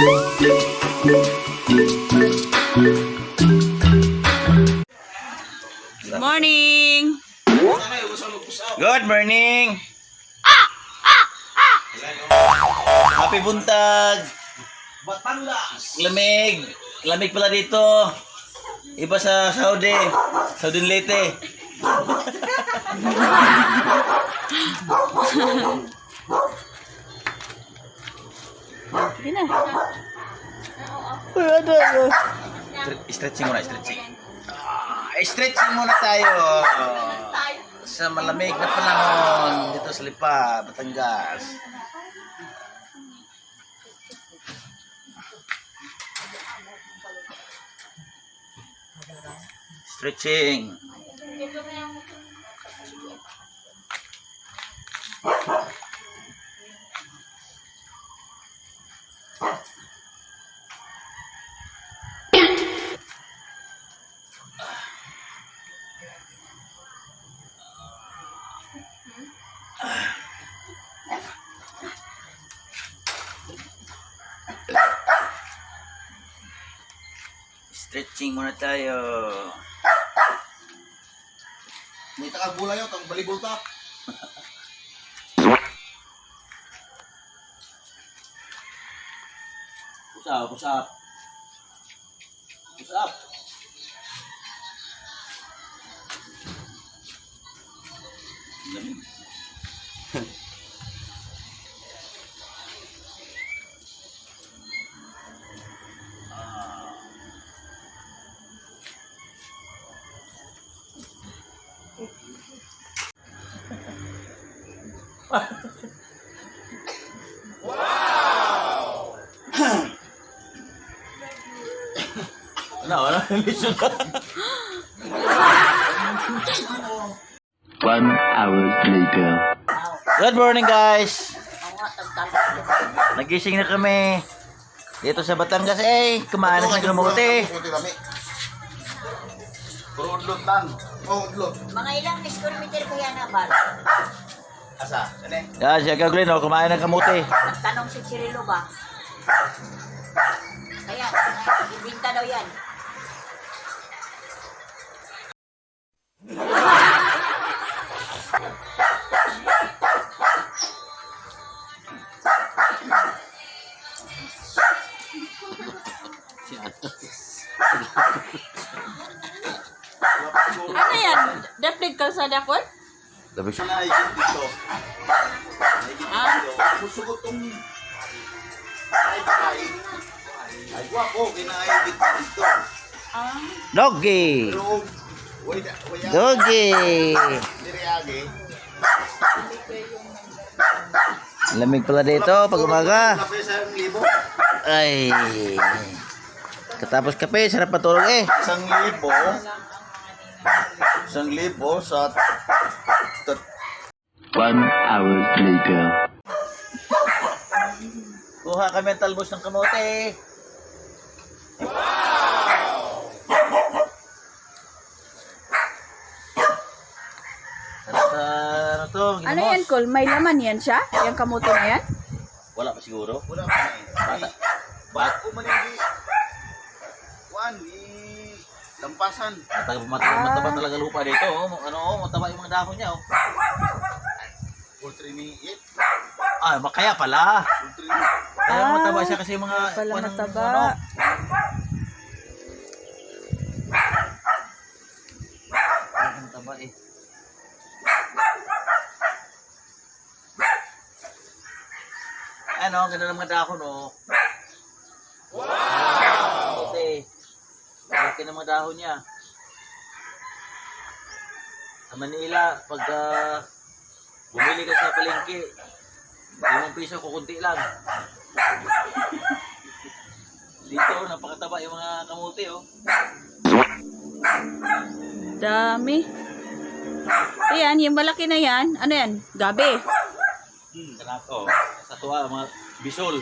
Good morning! Good morning! Happy buntag! Batangas. Lamig! Lamig pala dito. Iba sa Saudi. Saudi Leyte. Sige na. Stre- Stretching muna, stretching. Ah, stretching muna tayo. Sa malamig na panahon dito sa Lipa, Batangas. Stretching. Stretching muna tayo. May takagula yun, tang balibol ta. Push up, Mission. One hour later. Good morning guys! Nagising na kami. Dito sa Batangas eh, kumain na kamote. Puro udlot lang. Oh, udlot. Mga ilang square meter kaya na ba? Asa? Ano eh? Yan, si Gaglin, oh, kumain ng kamote. Nagtanong si Cirilo ba? Kaya, ibinta daw yan. Ano yan? Daplig kalsada ko? Sabi siya, Naigit dito. Naigit dito. Musugot tong... Ay, ay. Ay, guwapo. Kinaigit dito. Ah. Doggy! Doggy! Diriage. Lamig pala dito pag umaga. Ay. Katapos kape, sarap patulog eh. Isang libo. Isang libo sa... One hour later. Kuha kami ang talbos ng kamote. Wow! Ano to? Ano ginamos? yan, Col? May laman yan siya? Yung kamote na yan? Wala pa siguro. Wala pa na eh. Bata. Ba't umanigi? Juan, di... Lampasan. Mataba, mataba, mataba talaga lupa dito. Oh. Ano, oh, mataba yung mga dahon niya. Oh. Poultry ni It. Ah, makaya pala. Poultry ni... Kaya Ah, mataba siya kasi yung mga... kaya pala kuwan ng mataba. Ano, Kaya mataba eh. Ano, ganda ng mga dahon oh. Wow! Puti. Malaki ng mga dahon niya. Sa Manila, pagka bumili ka sa palengke, limang piso kukunti lang. Dito, napakataba yung mga kamuti oh. Dami. Ayan, yung malaki na yan. Ano yan? Gabi. Hmm, kanako. Sa tuwa, mga bisol.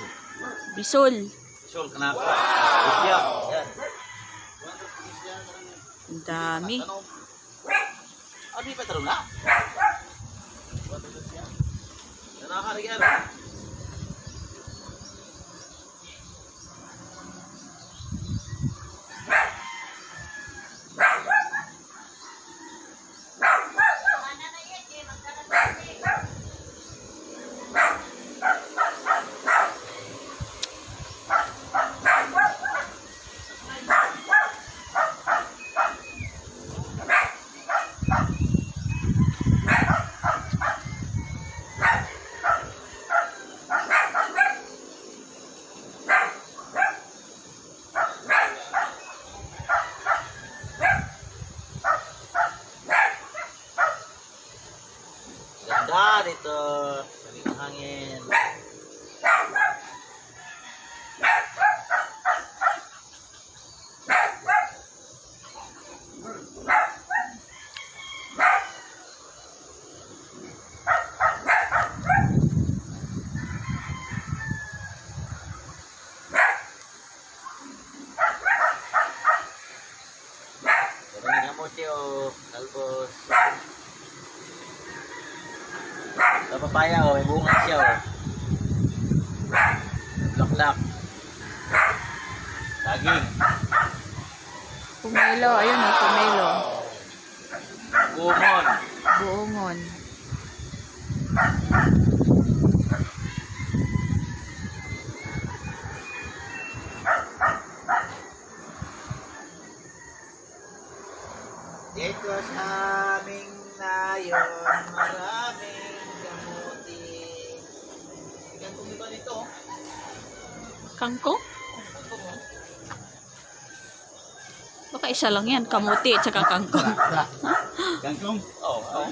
Bisol. Bisol, kanako. Wow! Yan. Ang dami. Ano? Ah, di pa tarong na? Nanaka na yan. Dito. Lamig ang hangin. Talbos. Sa papaya o, may bunga siya o. Laklak. Saging. Pumelo, ayun o, pumelo. Kumon. Buongon. Dito sa aming nayon, maraming Kangkong? Baka isa lang yan, kamuti at saka kangkong. Kangkong. Oh, oh.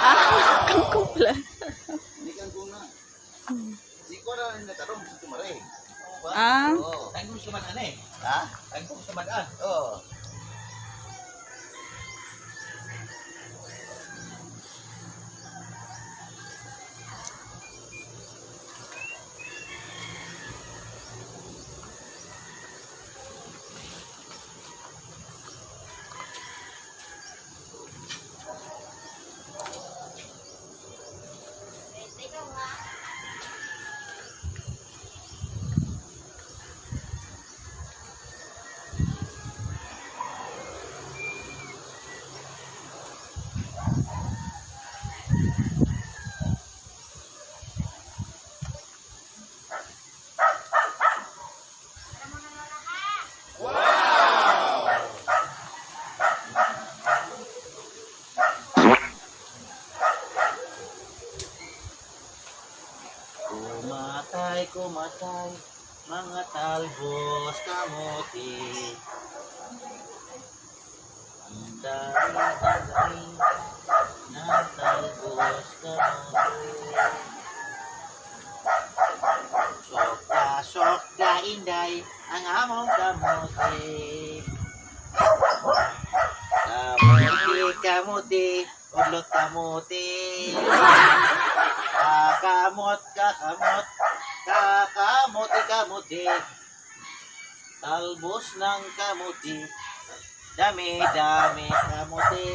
ah, kangkong pala. Hindi kangkong na. Hindi ko na natarong sa. Ah, Oh, sa manan eh. Ha? Tangkong sa manan. Oo. Kumatay, mga talbos kamuti. Ang dami-dami ng talbos kamuti. Sok-pasok na inday ang among kamuti. Kamuti, kamuti, ulot kamuti. Kakamot, kakamot, kakamuti, kamuti. Talbos ng kamuti. Dami, dami kamuti.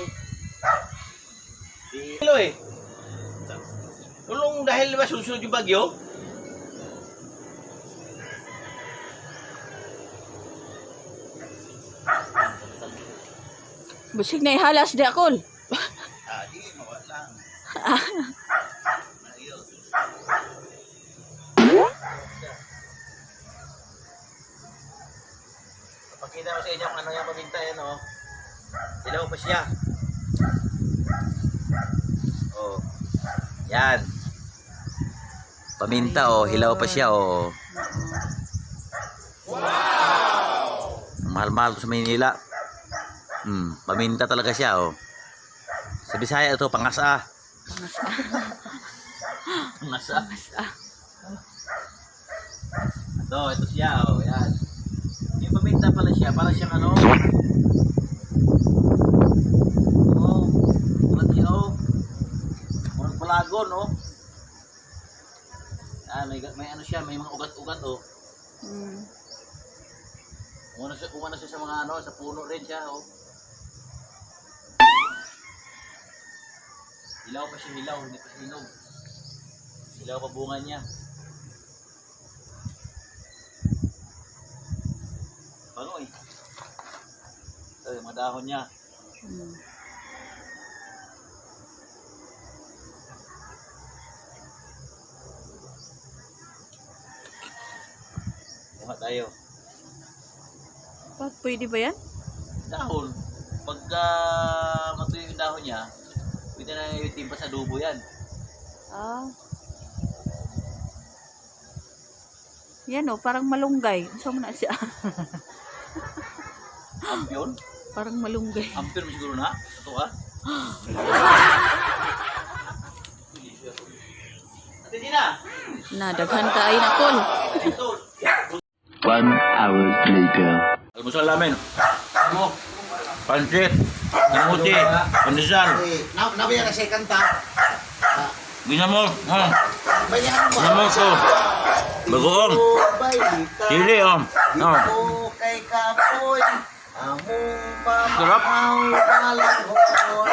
Hello eh. Tulong dahil ba susunod yung bagyo? busig na ihalas di akol. Ah, di mawala. Pakita ko sa inyo kung ano yung paminta yan oh. Dilaw pa siya. Oh. Yan. Paminta oh, hilaw pa siya oh. Wow! Mahal-mahal sa Maynila. Hmm, paminta talaga siya oh. Sa Bisaya ito pangasa. Pangasa. Ito, ito siya oh, yan. Paminta pala siya, para siyang ano. Oh, parang siya oh. Parang palagon oh. Ah, may, may ano siya, may mga ugat-ugat oh. Mm. Umano siya, umano siya sa mga ano, sa puno rin siya oh. Hilaw pa siya hilaw, hindi pa siya hinog. Hilaw pa bunga niya. Bango eh. Ito yung mga dahon niya. Mm. Kuha tayo. Pa, pwede ba yan? Dahon. Pagka matuyo yung dahon niya, pwede na yung timpa sa dubo yan. Ah. Yan o, parang malunggay. Saan mo na siya? Ampion? parang malunggay. Ampion mo siguro na? Ito ah. Hindi na. Nadaghan ka ay nakol. One hour later. Almusal namin. Ano? Pancit. Namuti. Pandesal. Eh, na nabiya na siya kanta. Ginamol. Ha? Mo. Ginamol ko. Bagoong. Chili, oh. Oh. Ito kay Kapoy. Among pamahaw balang hukon.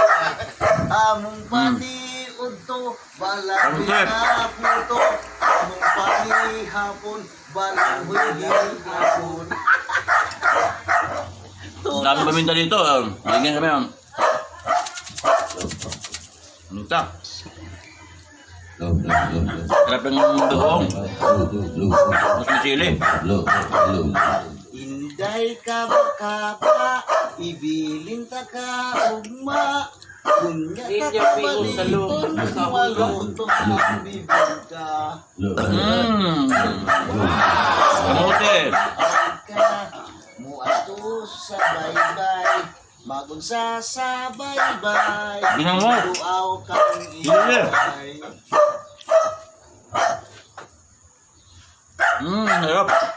Among paniud to balang Pancit. hapon to. Among panihapon balang hapon. Ang dami paminta dito. Um, Lagyan kami. Um. Ano ito? Sarap ng bagoong. Mas may chili. Inday ka makapa, ibilin ta ka ugma. Kunya ka kabaliton, maluto ang bibig ka. Kamote. ka mo ato sa baybay magun sa sa baybay Ginang mo. Luaw kang ibay Mmm.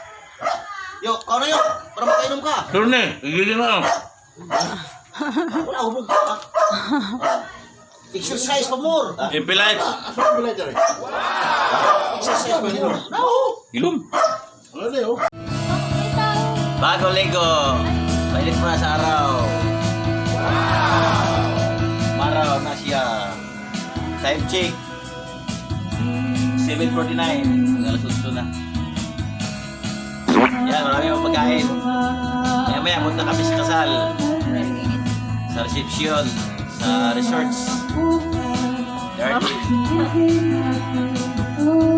Yo, kau na yo, para makainom ka Turne, gigilin mo. Wala, hubog ka. Exercise pa more Impilite. Exercise pa more No Ilum. Ano na yo? Bago Lego. Balik mo na sa araw. Wow! Maraw na siya. Time check. 7.49. Alas 8 na. Yan, marami akong pagkain. Maya maya, punta kami sa kasal. Sa reception. Sa resorts. Dirty.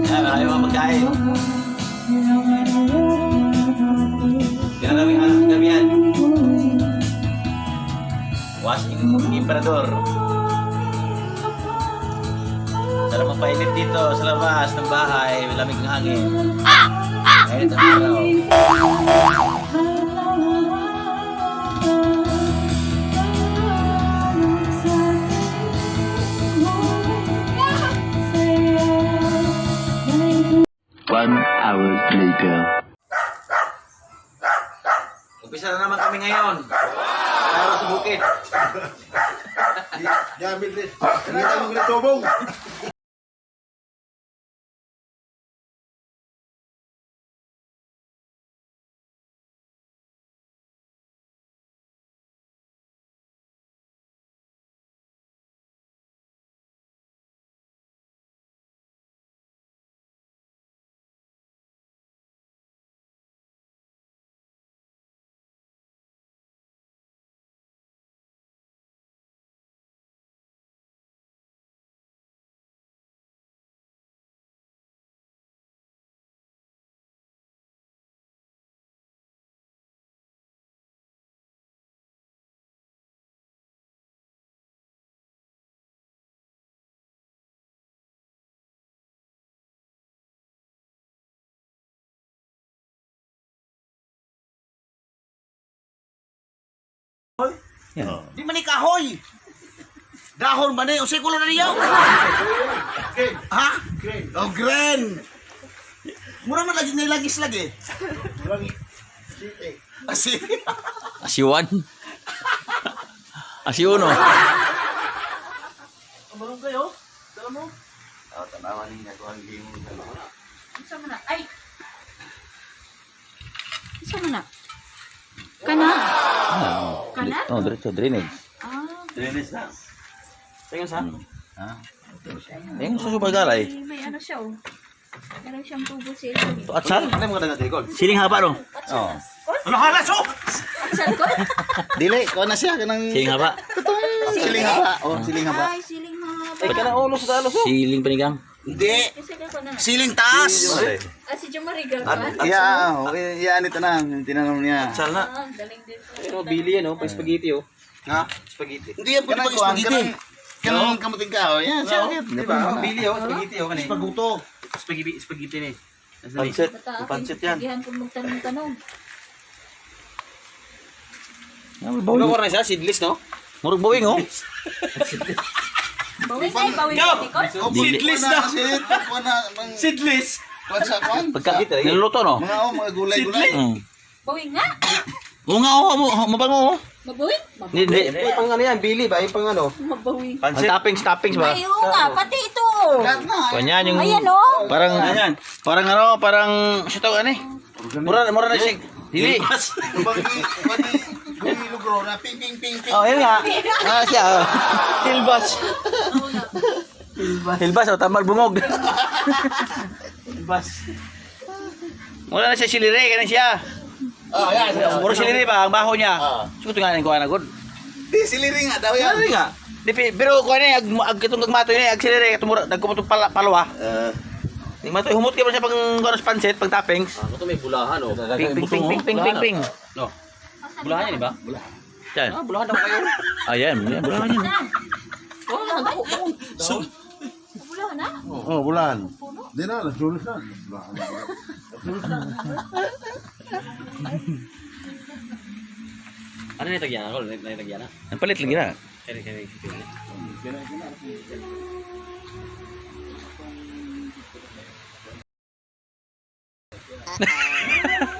Yan, marami akong pagkain. Yan ang gabi yan. Washing Imperador. Sarap magpainit dito sa labas ng bahay. Malamig ng hangin. Kahit ang araw. One hour later. Umpisa na naman kami ngayon. Araw sa bukid. Gamit din Kanina mo ginatubong Di man ni kahoy. Dahon man eh. Usay kulo na niyaw. Ha? Oh, grain. Mura man lagi nilagis lagi. Asi. Asiwan. Asiuno. Marunong kayo? Tala mo? Oh, tanawan niya ko ang dalawa. Isa mo na. Ay! Isa mo na. Kana? Kana? Oh, diretso, drainage. Ah, Drainage na. Tingnan sa? Ah. Tingnan sa subagalay. may, may ano siya oh. Meron siyang tubo sa ito. To atsal? Ano mga nagatigol? Siling haba no? Oo. Ano halas oh? Saan ko? Dili, ko na siya kanang Siling haba. siling haba. Oh, siling haba. Ay, siling haba. Ay, kana ulo sa alos oh. Siling panigang. Hindi. Siling taas. Ah, si Jomariga ka? Yeah, okay, yan ito na, tinanong niya. Atsal na. Ah, galing din. Pero bili yan, oh, pa spaghetti, oh. Ha? Spaghetti. Hindi yan pwede pag spaghetti. Kanang kamuting ka, oh. Yan, siya. Di ba? Bili, oh, spaghetti, oh, kanina. Paguto. Spaghetti, spaghetti ni. Pansit. Bata, Pansit yan. Sabihan kung magtanong-tanong. Ano ko na siya? Seedless, no? Murag bawing oh. Bawin ay, bawin sa likod. Seedless na. Kuha na. mang- Seedless. Kuha sa kuha. Pagka, niluluto, no? Mga oh, mga gulay-gulay. Bawin nga. Oo nga, oo, oo, mabango, oh. Mabawin. Hindi, hindi. Eh, pang ano yan, Billy ba? Yung pang ano? Mabawin. Ang toppings, toppings ba? Ay, oo nga, pati ito. Na. Kanyan yung... Ayan, oh. Parang, parang ano, parang, siya tawag ano eh. Mura, mura na siya. Dili. Bagi, bagi, bagi lugro na ping ping ping ping. Oh, yun nga. Ah, siya, oh. Hilbas. Hilbas, oh, tambal bungog. Hilbas. Mura na siya silire, ganun siya. Ah, yan. Mura silire ba, ang baho niya. Ah. Suko nga nang kuha na good. Di siliri nga daw yan. Silire nga. Di, pi- pero kuha na, ag, ag, itong gagmato yun, ag silire, nagkumutong palwa. Eh, Nagmato, humot ka ba siya pang, kuha sa pansit, pang toppings. Ito may bulahan, oh. Ping, ping, ping, ping, ping, ping, ping. No. Bulahan yan, di ba? Yan. Ah, bulahan daw kayo. Ayan, yan, bulakan yan. Wala na. Oh, bulan. Di na, nasulis na. Ano na itagyan ako? Ano na itagyan na? Ang palit lagi na. Kaya, kaya, kaya.